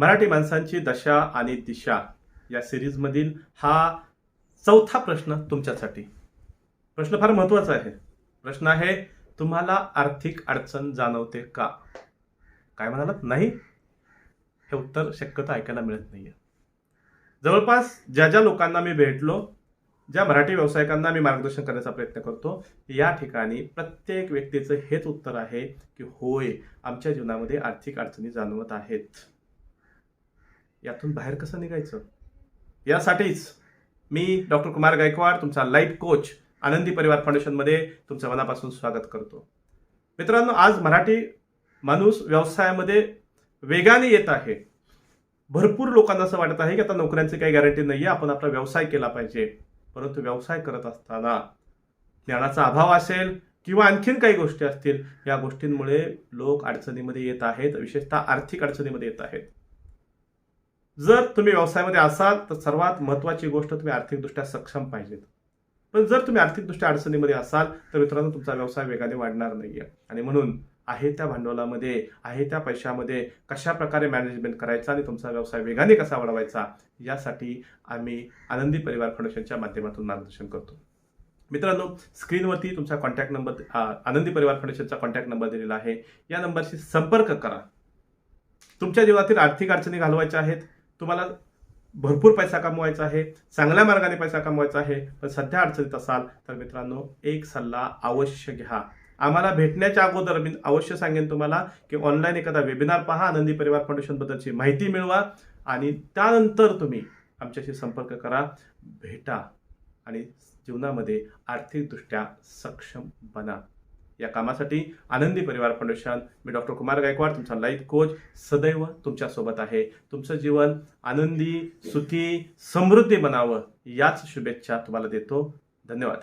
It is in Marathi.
मराठी माणसांची दशा आणि दिशा या सिरीजमधील हा चौथा प्रश्न तुमच्यासाठी. प्रश्न फार महत्त्वाचा आहे. प्रश्न आहे तुम्हाला आर्थिक अडचण जाणवते का? काय म्हणालात? नाही. हे उत्तर शक्यता ऐकायला मिळत नाहीये. जवळपास ज्या ज्या लोकांना मी भेटलो ज्या मराठी व्यावसायिकांना मी मार्गदर्शन करण्याचा प्रयत्न करतो या ठिकाणी प्रत्येक व्यक्तीचं हेच उत्तर आहे की होय आमच्या जीवनामध्ये आर्थिक अडचणी जाणवत आहेत. यातून बाहेर कसं निघायचं? यासाठीच मी डॉक्टर कुमार गायकवाड तुमचा लाईफ कोच आनंदी परिवार फाउंडेशनमध्ये तुमचं मनापासून स्वागत करतो. मित्रांनो आज मराठी माणूस व्यवसायामध्ये वेगाने येत आहे. भरपूर लोकांना असं वाटत आहे की आता नोकऱ्यांची काही गॅरंटी नाही आहे आपण आपला व्यवसाय केला पाहिजे. परंतु व्यवसाय करत असताना ज्ञानाचा अभाव असेल किंवा आणखीन काही गोष्टी असतील या गोष्टींमुळे लोक अडचणीमध्ये येत आहेत. विशेषतः आर्थिक अडचणीमध्ये येत आहेत. जर तुम्ही व्यवसायामध्ये असाल तर सर्वात महत्वाची गोष्ट तुम्ही आर्थिकदृष्ट्या सक्षम पाहिजेत. पण जर तुम्ही आर्थिकदृष्ट्या अडचणीमध्ये असाल तर मित्रांनो तुमचा व्यवसाय वेगाने वाढणार नाहीये. आणि म्हणून आहे त्या भांडवलामध्ये आहे त्या पैशामध्ये कशा प्रकारे मॅनेजमेंट करायचा आणि तुमचा व्यवसाय वेगाने कसा वाढवायचा यासाठी आम्ही आनंदी परिवार फाउंडेशनच्या माध्यमातून मार्गदर्शन करतो. मित्रांनो स्क्रीनवरती तुमचा कॉन्टॅक्ट नंबर आनंदी परिवार फाउंडेशनचा कॉन्टॅक्ट नंबर दिलेला आहे. या नंबरशी संपर्क करा. तुमच्या जीवनातील आर्थिक अडचणी घालवायच्या आहेत तुम्हाला भरपूर पैसा कमवायचा आहे चांगल्या मार्गाने पैसा कमवायचा आहे पण सध्या अडचणीत असाल तर मित्रांनो एक सल्ला अवश्य घ्या. आम्हाला भेटण्याच्या अगोदर मी अवश्य सांगेन तुम्हाला की ऑनलाईन एखादा वेबिनार पहा आनंदी परिवार फाउंडेशनबद्दलची माहिती मिळवा आणि त्यानंतर तुम्ही आमच्याशी संपर्क करा भेटा आणि जीवनामध्ये आर्थिकदृष्ट्या सक्षम बना. या कामासाठी आनंदी परिवार फाउंडेशन मी डॉक्टर कुमार गायकवाड तुमचा लाईफ कोच सदैव तुमच्यासोबत आहे. तुमचं जीवन आनंदी सुखी समृद्धी बनावं याच शुभेच्छा तुम्हाला देतो. धन्यवाद.